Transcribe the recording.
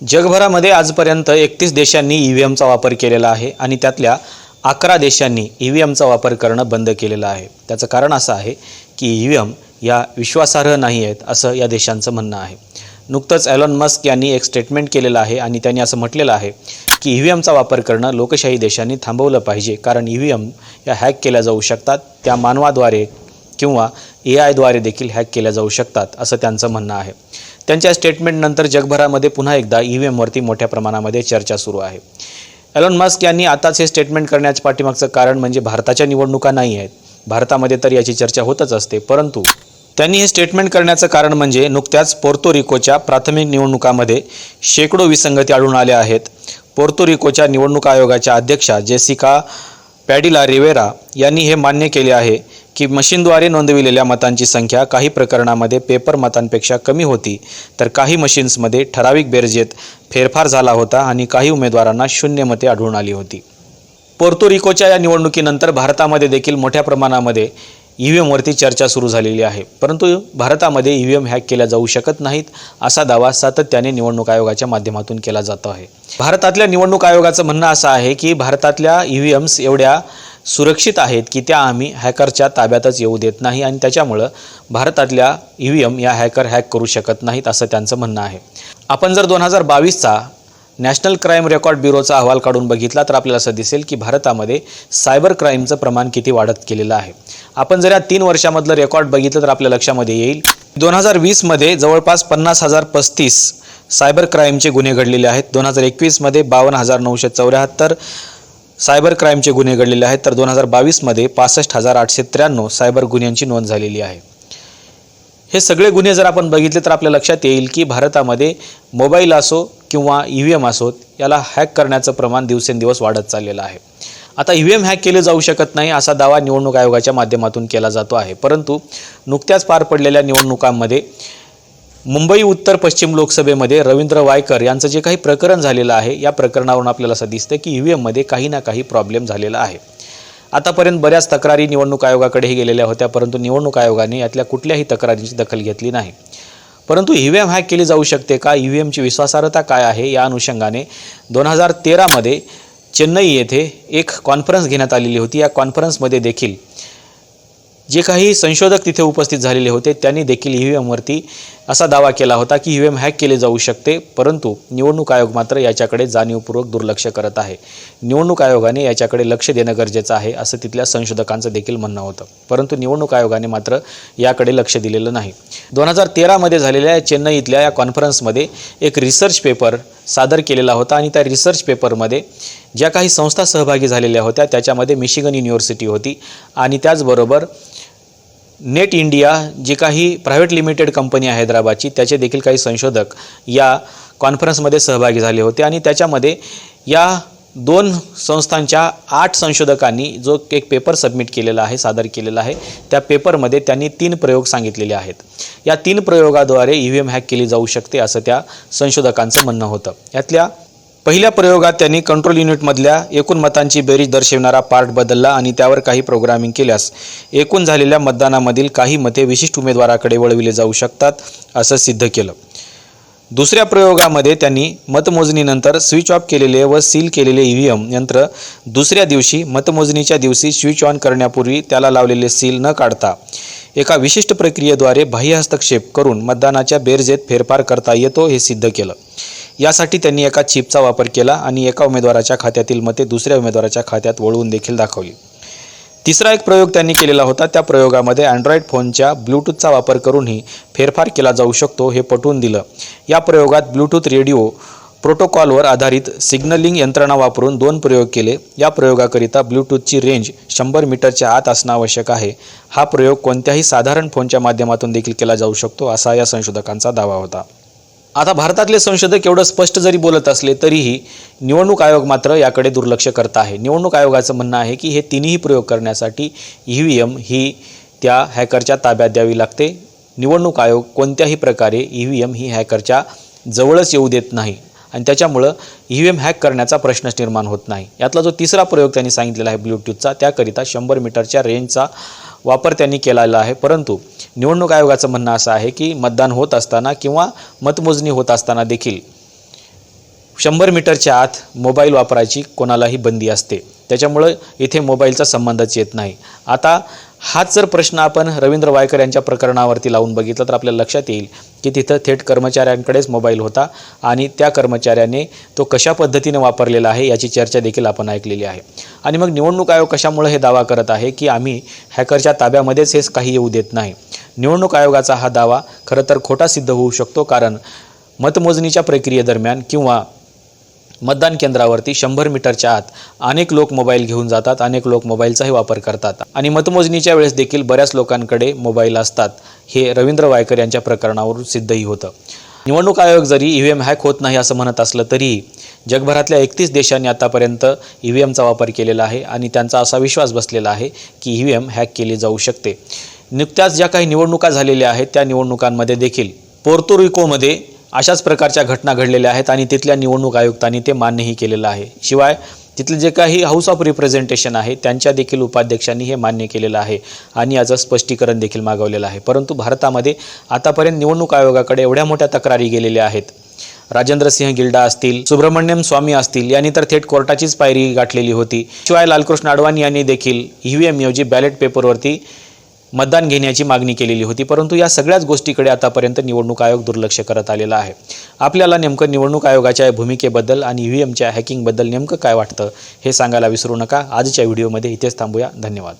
जगभरामध्ये आजपर्यंत एकतीस देशांनी ई व्ही एमचा वापर केलेला आहे आणि त्यातल्या अकरा देशांनी ई व्ही एमचा वापर करणं बंद केलेलं आहे. त्याचं कारण असं आहे की ई व्ही एम या विश्वासार्ह नाही आहेत असं या देशांचं म्हणणं आहे. नुकतंच ॲलॉन मस्क यांनी एक स्टेटमेंट केलेलं आहे आणि त्यांनी असं म्हटलेलं आहे की ई व्ही एमचा वापर करणं लोकशाही देशांनी थांबवलं पाहिजे कारण ई व्ही एम या हॅक केल्या जाऊ शकतात त्या मानवाद्वारे किंवा ए आयद्वारे देखील हॅक केल्या जाऊ शकतात असं त्यांचं म्हणणं आहे. त्यांच्या स्टेटमेंटनंतर जगभरामध्ये पुन्हा एकदा ई व्ही एमवरती मोठ्या प्रमाणामध्ये चर्चा सुरू आहे. एलॉन मस्क यांनी आताच हे स्टेटमेंट करण्याच्या पाठीमागचं कारण म्हणजे भारताच्या निवडणुका नाही आहेत. भारतामध्ये तर याची चर्चा होतच असते परंतु त्यांनी हे स्टेटमेंट करण्याचं कारण म्हणजे नुकत्याच पोर्तोरिकोच्या प्राथमिक निवडणुकामध्ये शेकडो विसंगती आढळून आल्या आहेत. पोर्तोरिकोच्या निवडणूक आयोगाच्या अध्यक्षा जेसिका पॅडिला रिवेरा यांनी हे मान्य केले आहे की मशीनद्वारे नोंदविलेल्या मतांची संख्या काही प्रकरणामध्ये पेपर मतांपेक्षा कमी होती तर काही मशीन्समध्ये ठराविक बेरजेत फेरफार झाला होता आणि काही उमेदवारांना शून्य मते आढळून आली होती. पोर्तो रिकोच्या या निवडणुकीनंतर भारतामध्ये देखील मोठ्या प्रमाणामध्ये ई व्ही एमवरती चर्चा सुरू झालेली आहे. परंतु भारतामध्ये ई व्ही एम हॅक केल्या जाऊ शकत नाहीत असा दावा सातत्याने निवडणूक आयोगाच्या माध्यमातून केला जातो आहे. भारतातल्या निवडणूक आयोगाचं म्हणणं असं आहे की भारतातल्या ई व्ही एम्स एवढ्या सुरक्षित आहेत की त्या आम्ही हॅकरच्या ताब्यातच येऊ देत नाही आणि त्याच्यामुळं भारतातल्या ई व्ही एम या हॅकर हॅक करू शकत नाहीत असं त्यांचं म्हणणं आहे. आपण जर दोन हजार बावीसचा नॅशनल क्राईम रेकॉर्ड ब्युरोचा अहवाल काढून बघितला तर आपल्याला असं दिसेल की भारतामध्ये सायबर क्राईमचं प्रमाण किती वाढत गेलेलं आहे. आपण जर या तीन वर्षामधलं रेकॉर्ड बघितलं तर आपल्या लक्षामध्ये येईल. दोन हजार वीसमध्ये जवळपास पन्नास हजार पस्तीस सायबर क्राईमचे गुन्हे घडलेले आहेत. दोन हजार एकवीसमध्ये बावन्न हजार नऊशे चौऱ्याहत्तर सायबर क्राईमचे गुन्हे घडलेले आहेत. तर दोन हजार बावीसमध्ये पासष्ट हजार आठशे त्र्याण्णव सायबर गुन्ह्यांची नोंद झालेली आहे. हे सगळे गुन्हे जर आपण बघितले तर आपल्या लक्षात येईल की भारतामध्ये मोबाईल असो किंवा ई व्ही एम असोत याला हॅक करण्याचं प्रमाण दिवसेंदिवस वाढत चाललेलं आहे. आता ई व्ही एम हॅक केले जाऊ शकत नाही असा दावा निवडणूक आयोगाच्या माध्यमातून केला जातो आहे. परंतु नुकत्याच पार पडलेल्या निवडणुकांमध्ये मुंबई उत्तर पश्चिम लोकसभेमध्ये रवींद्र वायकर यांचं जे काही प्रकरण झालेलं आहे या प्रकरणावरून आपल्याला असं दिसतं की ई व्ही एममध्ये काही ना काही प्रॉब्लेम झालेला आहे. आतापर्यंत बऱ्याच तक्रारी निवडणूक आयोगाकडेही गेलेल्या होत्या परंतु निवडणूक आयोगाने यातल्या कुठल्याही तक्रारींची दखल घेतली नाही. परंतु ई व्ही एम हॅक केली जाऊ शकते का? ई व्ही एमची विश्वासार्हता काय आहे? या अनुषंगाने दोन हजार तेरामध्ये चेन्नई येथे एक कॉन्फरन्स घेण्यात आलेली होती. या कॉन्फरन्समध्ये देखील जे काही संशोधक तिथे उपस्थित झालेले होते त्यांनी देखील ई व्ही एमवरती असा दावा केला होता की ई व्ही एम हॅक केले जाऊ शकते परंतु निवडणूक आयोग मात्र याच्याकडे जाणीवपूर्वक दुर्लक्ष करत आहे. निवडणूक आयोगाने याच्याकडे लक्ष देणं गरजेचं आहे असं तिथल्या संशोधकांचं देखील म्हणणं होतं. परंतु निवडणूक आयोगाने मात्र याकडे लक्ष दिलेलं नाही. दोन हजार तेरामध्ये झालेल्या चेन्नईतल्या या कॉन्फरन्समध्ये एक रिसर्च पेपर सादर केलेला होता आणि त्या रिसर्च पेपरमध्ये ज्या काही संस्था सहभागी झालेल्या होत्या त्याच्यामध्ये मिशिगन युनिव्हर्सिटी होती. आणि त्याचबरोबर नेट इंडिया जी काही प्रायव्हेट लिमिटेड कंपनी आहे हैदराबादची त्याचे देखील काही संशोधक या कॉन्फरन्समध्ये सहभागी झाले होते. आणि त्याच्यामध्ये या दोन संस्थांच्या आठ संशोधकांनी जो एक पेपर सबमिट केलेला आहे सादर केलेला आहे त्या पेपरमध्ये त्यांनी तीन प्रयोग सांगितलेले आहेत. या तीन प्रयोगाद्वारे ई व्ही एम हॅक केली जाऊ शकते असं त्या संशोधकांचं म्हणणं होतं. यातल्या पहिल्या प्रयोगात त्यांनी कंट्रोल युनिटमधल्या एकूण मतांची बेरीज दर्शवणारा पार्ट बदलला आणि त्यावर काही प्रोग्रामिंग केल्यास एकूण झालेल्या मतदानामधील काही मते विशिष्ट उमेदवाराकडे वळविले जाऊ शकतात असं सिद्ध केलं. दुसऱ्या प्रयोगामध्ये त्यांनी मतमोजणीनंतर स्विच ऑफ केलेले व सील केलेले ई व्ही एम यंत्र दुसऱ्या दिवशी मतमोजणीच्या दिवशी स्विच ऑन करण्यापूर्वी त्याला लावलेले सील न काढता एका विशिष्ट प्रक्रियेद्वारे बाह्य हस्तक्षेप करून मतदानाच्या बेरजेत फेरफार करता येतो हे सिद्ध केलं. यासाठी त्यांनी एका चिपचा वापर केला आणि एका उमेदवाराच्या खात्यातील मते दुसऱ्या उमेदवाराच्या खात्यात वळवून देखील दाखवली. तिसरा एक प्रयोग त्यांनी केलेला होता. त्या प्रयोगामध्ये अँड्रॉईड फोनच्या ब्लूटूथचा वापर करूनही फेरफार केला जाऊ शकतो हे पटवून दिलं. या प्रयोगात ब्लूटूथ रेडिओ प्रोटोकॉलवर आधारित सिग्नलिंग यंत्रणा वापरून दोन प्रयोग केले. या प्रयोगाकरिता ब्लूटूथची रेंज शंभर मीटरच्या आत असणं आवश्यक आहे. हा प्रयोग कोणत्याही साधारण फोनच्या माध्यमातून देखील केला जाऊ शकतो असा या संशोधकांचा दावा होता. आता भारतातले संशोधक एवढं स्पष्ट जरी बोलत असले तरीही निवडणूक आयोग मात्र याकडे दुर्लक्ष करत आहे. निवडणूक आयोगाचं म्हणणं आहे की हे तिन्ही प्रयोग करण्यासाठी ई व्ही एम ही त्या हॅकरच्या ताब्यात द्यावी लागते. निवडणूक आयोग कोणत्याही प्रकारे ई व्ही एम ही हॅकरच्या जवळच येऊ देत नाही आणि त्याच्यामुळं ई व्ही एम हॅक करण्याचा प्रश्नच निर्माण होत नाही. यातला जो तिसरा प्रयोग त्यांनी सांगितलेला आहे ब्ल्यूटूथचा त्याकरिता शंभर मीटरच्या रेंजचा वापर त्यांनी केलेला आहे. परंतु निवडणूक आयोगाचं म्हणणं असं आहे की मतदान होत असताना किंवा मतमोजणी होत असताना देखील शंभर मीटरच्या आत मोबाईल वापरायची कोणालाही बंदी असते. त्याच्यामुळं इथे मोबाईलचा संबंधच येत नाही. आता हाच जर प्रश्न आपण रवींद्र वायकर यांच्या प्रकरणावरती लावून बघितलं तर आपल्याला लक्षात येईल की तिथं थेट कर्मचाऱ्यांकडेच मोबाईल होता आणि त्या कर्मचाऱ्याने तो कशा पद्धतीने वापरलेला आहे याची चर्चा देखील आपण ऐकलेली आहे. आणि मग निवडणूक आयोग कशामुळे हे दावा करत आहे की आम्ही हॅकरच्या ताब्यामध्येच हेच काही येऊ देत नाही? निवडणूक आयोगाचा हा दावा खरं तर खोटा सिद्ध होऊ शकतो कारण मतमोजणीच्या प्रक्रियेदरम्यान किंवा मतदान केंद्रावरती शंभर मीटरच्या आत अनेक लोक मोबाईल घेऊन जातात अनेक लोक मोबाईलचाही वापर करतात. आणि मतमोजणीच्या वेळेस देखील बऱ्याच लोकांकडे मोबाईल असतात. हे रवींद्र वायकर यांच्या प्रकरणावरून सिद्धही होतं. निवडणूक आयोग जरी ई व्ही एम हॅक होत नाही असं म्हणत असलं तरीही जगभरातल्या एकतीस देशांनी आतापर्यंत ई व्ही एमचा वापर केलेला आहे आणि त्यांचा असा विश्वास बसलेला आहे की ई व्ही एम हॅक केली जाऊ शकते. नुकत्याच ज्या काही निवडणुका झालेल्या आहेत त्या निवडणुकांमध्ये देखील पोर्तोरिकोमध्ये अशाच प्रकारच्या घटना घडलेल्या आहेत आणि तिथल्या निवडणूक आयुक्तांनी ते मान्यही केलेलं आहे. शिवाय तिथले जे काही हाऊस ऑफ रिप्रेझेंटेशन आहे त्यांच्या देखील उपाध्यक्षांनी हे मान्य केलेलं आहे आणि याचं स्पष्टीकरण देखील मागवलेलं आहे. परंतु भारतामध्ये आतापर्यंत निवडणूक आयोगाकडे एवढ्या मोठ्या तक्रारी गेलेल्या आहेत. राजेंद्र सिंह गिल्डा असतील सुब्रमण्यम स्वामी असतील यांनी तर थेट कोर्टाचीच पायरी गाठलेली होती. शिवाय लालकृष्ण अडवाणी यांनी देखील ई व्ही एम ऐवजी बॅलेट पेपरवरती मतदान घेण्याची मागणी केलेली होती परंतु या सगळ्याच गोष्टीकडे आतापर्यंत निवडणूक आयोग दुर्लक्ष करत आलेला आहे. आपल्याला नेमकं निवडणूक आयोगाच्या भूमिकेबद्दल आणि ई व्ही एमच्या हॅकिंगबद्दल नेमकं काय वाटतं हे सांगायला विसरू नका. आजच्या व्हिडिओमध्ये इथेच थांबूया. धन्यवाद.